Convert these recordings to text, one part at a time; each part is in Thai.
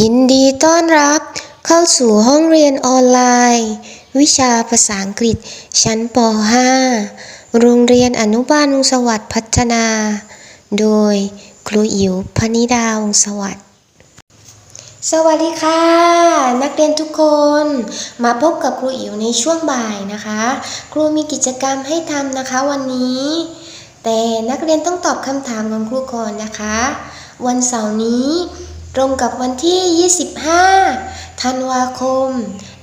ยินดีต้อนรับเข้าสู่ห้องเรียนออนไลน์ วิชาภาษาอังกฤษ ชั้นป .5 โรงเรียนอนุบาลวงสวัสดิ์พัฒนา โดยครูอิ๋วพนิดาวงสวัสดิ์สวัสดีค่ะ นักเรียนทุกคนมาพบกับครูอิ๋วในช่วงบ่ายนะคะ ครูมีกิจกรรมให้ทำนะคะวันนี้ แต่นักเรียนต้องตอบคำถามของครูก่อนนะคะ วันเสาร์นี้ ตรงกับวันที่ 25 ธันวาคม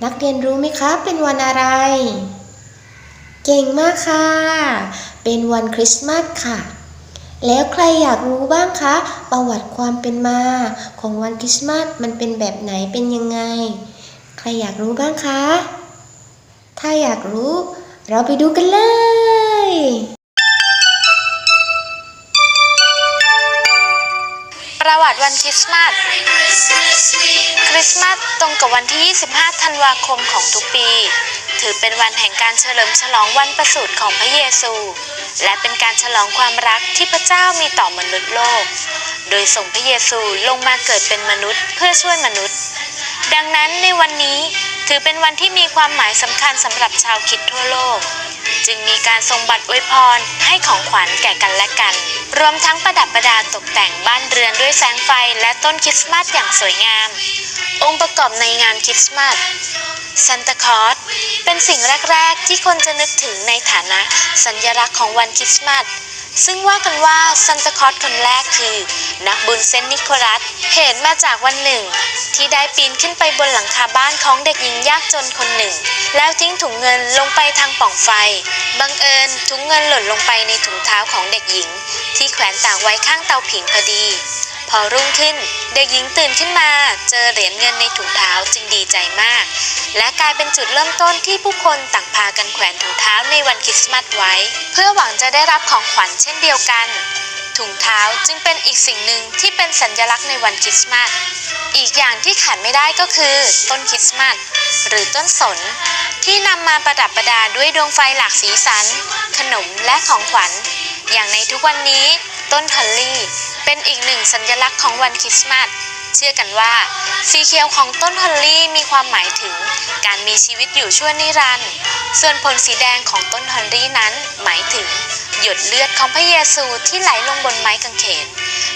นักเรียนรู้ไหมคะเป็นวันอะไร เก่งมากค่ะ เป็นวันคริสต์มาสค่ะ แล้วใครอยากรู้บ้างคะ ประวัติความเป็นมา ของวันคริสต์มาสมันเป็นแบบไหนเป็นยังไง ใครอยากรู้บ้างคะ ถ้าอยากรู้ เราไปดูกันเลย วัติวันคริสต์มาส คริสต์มาสตรงกับวันที่ 25 ธันวาคมของทุกปี ถือเป็นวันแห่งการเฉลิมฉลองวันประสูติของพระเยซู และเป็นการฉลองความรักที่พระเจ้ามีต่อมนุษย์โลก โดยส่งพระเยซูลงมาเกิดเป็นมนุษย์เพื่อช่วยมนุษย์ ดังนั้นในวันนี้ถือเป็นวันที่มีความหมายสำคัญสำหรับชาวคริดทั่วโลก จึงมีการทรงบัตรอวยพรให้ของขวัญแก่กันและกัน รวมทั้งประดับประดาตกแต่งบ้านเรือนด้วยแสงไฟและต้นคริสต์มาสอย่างสวยงาม องค์ประกอบในงานคริสต์มาสซันตาคลอสเป็นสิ่งแรก ๆ ที่คนจะนึกถึงในฐานะ สัญลักษณ์ของวันคริสต์มาสซึ่งว่ากันว่าซันตาคลอสคนแรกคือ นักบุญเซนต์นิโคลัส เหตุมาจากวันหนึ่ง ที่ได้ปีนขึ้นไปบนหลังคาบ้านของเด็กหญิงยากจนคนหนึ่ง แล้วทิ้งถุงเงินลงไปทางปล่องไฟ บังเอิญถุงเงินหล่นลงไปในถุงเท้าของเด็กหญิง ที่แขวนตากไว้ข้างเตาผิงพอดี พอรุ่งขึ้นเด็กหญิงตื่นขึ้นมา เจอเหรียญเงินในถุงเท้าจึงดีใจมาก และกลายเป็นจุดเริ่มต้นที่ผู้คนต่างพากันแขวนถุงเท้าในวันคริสต์มาสไว้ เพื่อหวังจะได้รับของขวัญเช่นเดียวกัน ถุงเท้าจึงเป็นอีกสิ่งหนึ่งที่เป็นสัญลักษณ์ในวันคริสต์มาส อีกอย่างที่ขาดไม่ได้ก็คือ ต้นคริสต์มาสหรือต้นสน ที่นำมาประดับประดาด้วยดวงไฟหลากสีสัน ขนมและของขวัญ อย่างในทุกวันนี้ ต้นฮอลลี่ เป็นอีกหนึ่งสัญลักษณ์ของวันคริสต์มาสเชื่อกันว่า สีเขียวของต้นฮอลลี่มีความหมายถึง การมีชีวิตอยู่ชั่วนิรันดร์ส่วนผลสีแดงของต้นฮอลลี่นั้นหมายถึง หยดเลือดของพระเยซูที่ไหลลงบนไม้กางเขน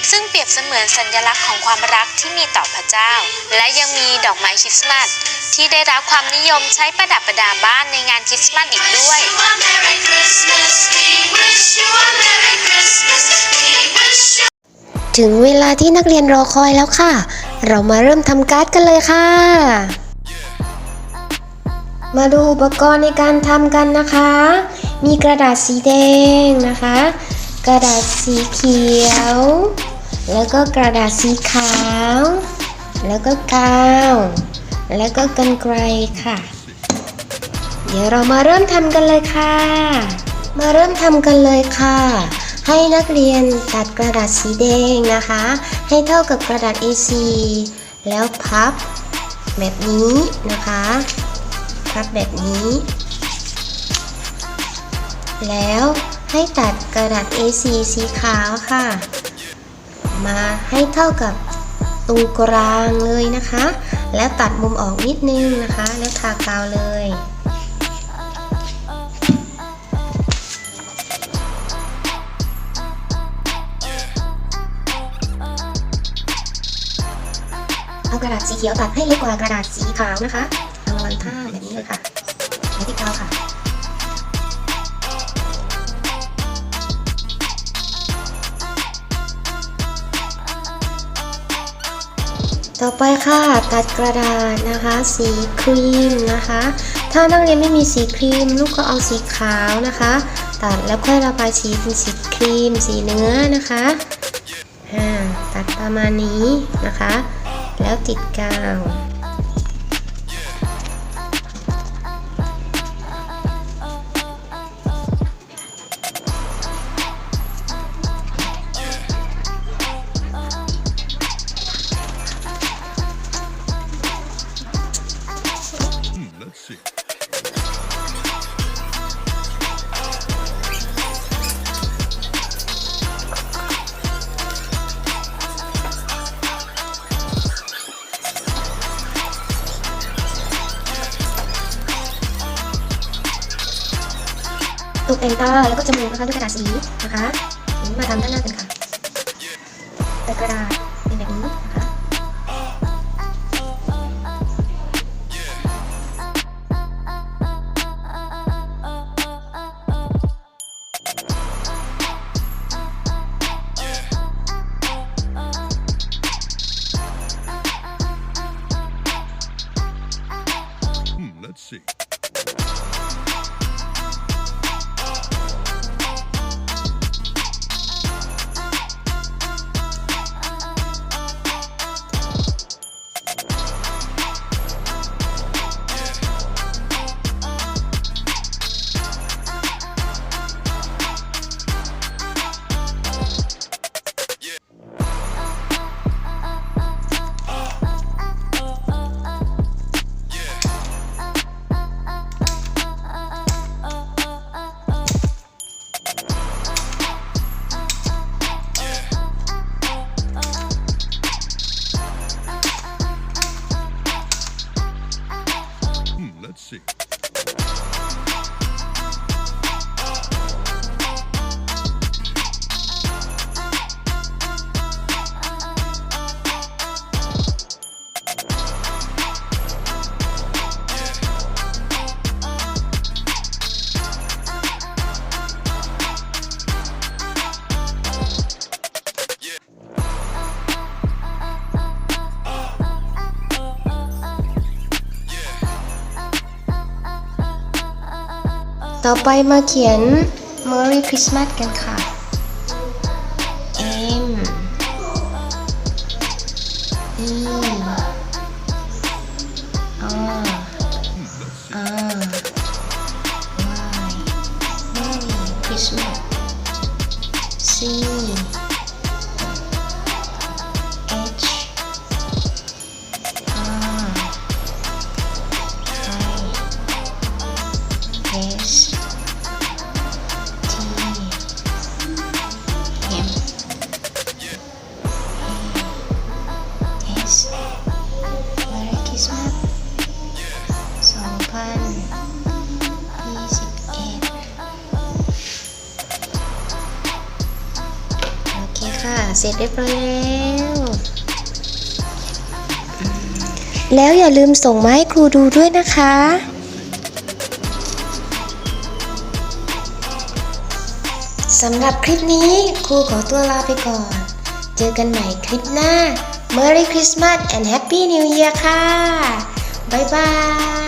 ซึ่งเปรียบเสมือนสัญลักษณ์ของความรักที่มีต่อพระเจ้า และยังมีดอกไม้คริสต์มาสที่ได้รับความนิยมใช้ประดับประดาบ้านในงานคริสต์มาสอีกด้วย Merry Christmas, we wish you a Merry Christmas, we wish you ถึงเวลาที่นักเรียนรอคอยแล้วค่ะ เรามาเริ่มทำการ์ดกันเลยค่ะ มาดูอุปกรณ์ในการทำกันนะคะ มีกระดาษสีแดงนะคะ กระดาษสีเขียว แล้วก็กระดาษสีขาว แล้วก็กาว แล้วก็กันไกรค่ะ เดี๋ยวเรามาเริ่มทำกันเลยค่ะ มาเริ่มทำกันเลยค่ะ ให้นักเรียนตัดกระดาษสีแดงนะคะ ให้เท่ากับกระดาษ A4 แล้วพับแบบนี้นะคะ พับแบบนี้ แล้วให้ตัดกระดาษ A4 สีขาวค่ะ มาให้เท่ากับตรงกลางเลยนะคะ แล้วตัดมุมออกนิดนึงนะคะ แล้วทากาวเลย เอากระดาษสีเขียวตัดให้เล็กกว่ากระดาษสีขาวนะคะเอาวางท่าแบบนี้เลยค่ะ ต่อไปค่ะตัดกระดาษนะคะ สีครีมนะคะ ถ้านักเรียนไม่มีสีครีม ลูกก็เอาสีขาวนะคะ ตัดแล้วค่อยระบายสีเป็นสีครีม สีเนื้อนะคะอ่าตัดประมาณนี้นะคะ แล้วติดกาว ตกแต่งตาแล้วก็จมูกนะคะด้วยกระดาษสีนะคะมาทำด้านหน้ากันค่ะแต่กระดาษ ต่อไปมาเขียน Merry Christmas กันค่ะ M E R R Y Merry Christmas C เสร็จเรียบร้อยแล้ว แล้วอย่าลืมส่งมาให้ครูดูด้วยนะคะ สำหรับคลิปนี้ครูขอตัวลาไปก่อน เจอกันใหม่คลิปหน้า Merry Christmas and Happy New Year ค่ะ บ๊ายบาย